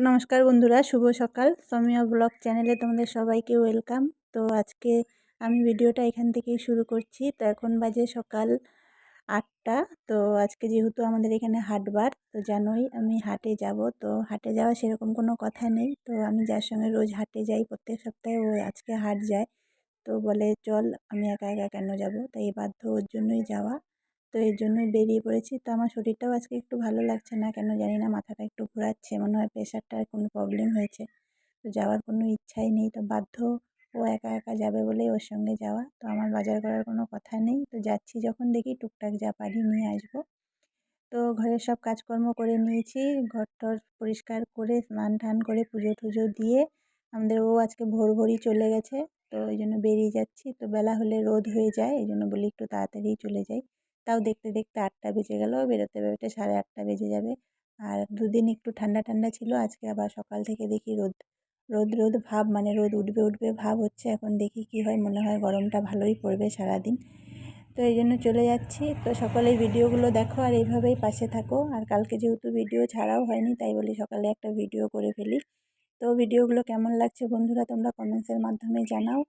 নমস্কার বন্ধুরা, শুভ সকাল। সমিয়া ব্লগ চ্যানেলে তোমাদের সবাইকে ওয়েলকাম। তো আজকে আমি ভিডিওটা এখান থেকেই শুরু করছি। তো এখন বাজে সকাল আটটা। তো আজকে যেহেতু আমাদের এখানে হাটবার তো জানোই আমি হাটে যাব। তো হাটে যাওয়া সেরকম কোনো কথা নেই। তো আমি যার সঙ্গে রোজ হাটে যাই, প্রত্যেক সপ্তাহে ও আজকে হাট যায়। তো বলে, চল, আমি একা একা কেন যাব? তাই বাধ্য ওর জন্যই যাওয়া। তো এর জন্যই বেরিয়ে পড়েছি। তো আমার শরীরটাও আজকে একটু ভালো লাগছে না, কেন জানি না, মাথাটা একটু ঘোরাচ্ছে, মনে হয় প্রেশারটার কোনো প্রবলেম হয়েছে। তো যাওয়ার কোনো ইচ্ছাই নেই, তো বাধ্য ও একা একা যাবে বলেই ওর সঙ্গে যাওয়া। তো আমার বাজার করার কোনো কথা নেই। তো যাচ্ছি যখন দেখি টুকটাক যা পারি নিয়ে আসব। তো ঘরের সব কাজকর্ম করে নিয়েছি ঘর টর পরিষ্কার করে, স্নান টান করে, পুজো টুজো দিয়ে আমাদের ও আজকে ভোর ভোরই চলে গেছে। তো ওই জন্য বেরিয়ে যাচ্ছি। তো বেলা হলে রোদ হয়ে যায়, এই জন্য বলি একটু তাড়াতাড়ি চলে যাই। তাও দেখতে দেখতে আটটা বেজে গেল, বেরোতে বেরোতে সাড়ে আটটা বেজে যাবে। আর দুদিন একটু ঠান্ডা ঠান্ডা ছিল, আজকে আবার সকাল থেকে দেখি রোদ রোদ রোদ ভাব মানে রোদ উঠবে উঠবে ভাব হচ্ছে। এখন দেখি কি হয়, মনে হয় গরমটা ভালোই পড়বে সারাদিন। তো এই জন্য চলে যাচ্ছি। তো সকলেই ভিডিওগুলো দেখো আর এইভাবেই পাশে থাকো। আর কালকে যেহেতু ভিডিও ছাড়াও হয়নি, তাই বলি সকালে একটা ভিডিও করে ফেলি। তো ভিডিওগুলো কেমন লাগছে বন্ধুরা, তোমরা কমেন্টসের মাধ্যমে জানাও।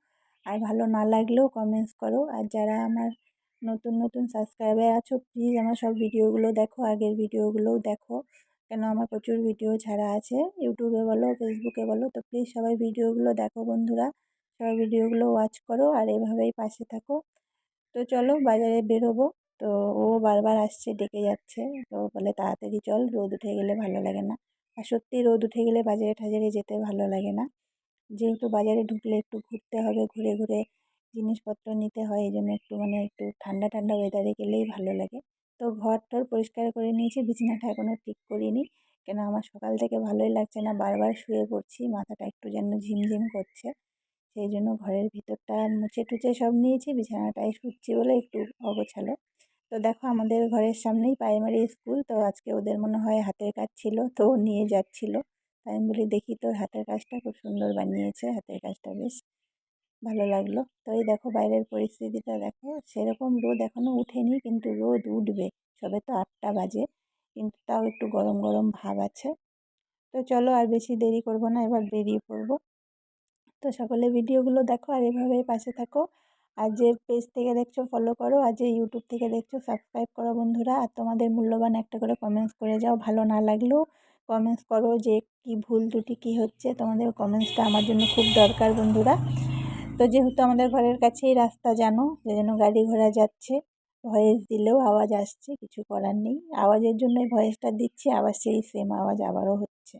আর ভালো না লাগলেও কমেন্টস করো। আর যারা আমার নতুন নতুন সাবস্ক্রাইবার আছো প্লিজ আমার সব ভিডিওগুলো দেখো, আগের ভিডিওগুলোও দেখো। কেন আমার প্রচুর ভিডিও ছাড়া আছে ইউটিউবে বলো ফেসবুকে বলো, তো প্লিজ সবাই ভিডিওগুলো দেখো বন্ধুরা। সবাই ভিডিওগুলো ওয়াচ করো আর এভাবেই পাশে থাকো। তো চলো বাজারে বেরোবো, তো ও বারবার আসছে, ডেকে যাচ্ছে। তো বলে, তাড়াতাড়ি চল, রোদ উঠে গেলে ভালো লাগে না। আর সত্যি রোদ উঠে গেলে বাজারে ঠাজারে যেতে ভালো লাগে না। যেহেতু বাজারে ঢুকলে একটু ঘুরতে হবে, ঘুরে ঘুরে জিনিসপত্র নিতে হয়, এই জন্য একটু মানে একটু ঠান্ডা ঠান্ডা ওয়েদারে গেলেই ভালো লাগে। তো ঘর টর পরিষ্কার করে নিয়েছি বিছানাটা এখনও ঠিক করিনি। কেন আমার সকাল থেকে ভালোই লাগছে না, বারবার শুয়ে পড়ছি, মাথাটা একটু যেন ঝিমঝিম করছে। সেই জন্য ঘরের ভিতরটা মুছে টুচে সব নিয়েছি বিছানাটায় শুচ্ছি বলে একটু অগোছালো। তো দেখো আমাদের ঘরের সামনেই প্রাইমারি স্কুল তো আজকে ওদের মনে হয় হাতের কাজ ছিল, তো নিয়ে যাচ্ছিল। তাই আমি বলি, দেখি তোর হাতের কাজটা খুব সুন্দর বানিয়েছে, হাতের কাজটা বেশ। ভালো লাগল। তো এই দেখো বাইরের পরিস্থিতিটা দেখো, সেরকম রোদ এখনও উঠেনি কিন্তু রোদ উঠবে। সবে তো আটটা বাজে, কিন্তু তাও একটু গরম গরম ভাব আছে। তো চলো আর বেশি দেরি করব না, এবার বেরিয়ে পড়ব। তো সকলে ভিডিওগুলো দেখো আর এভাবেই পাশে থাকো। আর যে পেজ থেকে দেখছ ফলো করো, আর যে ইউটিউব থেকে দেখছ সাবস্ক্রাইব করো বন্ধুরা, আর তোমাদের মূল্যবান একটা করে কমেন্টস করে যাও, ভালো না লাগলেও কমেন্টস করো যে কি ভুল ত্রুটি, কী হচ্ছে, তোমাদের কমেন্টসটা আমার জন্য খুব দরকার বন্ধুরা। তো যেহেতু আমাদের ঘরের কাছেই রাস্তা জানো যে যেন গাড়ি ঘোড়া যাচ্ছে। ভয়েস দিলেও আওয়াজ আসছে, কিছু করার নেই। আওয়াজের জন্যই ভয়েসটা দিচ্ছি, আবার সেই সেম আওয়াজ আবারও হচ্ছে।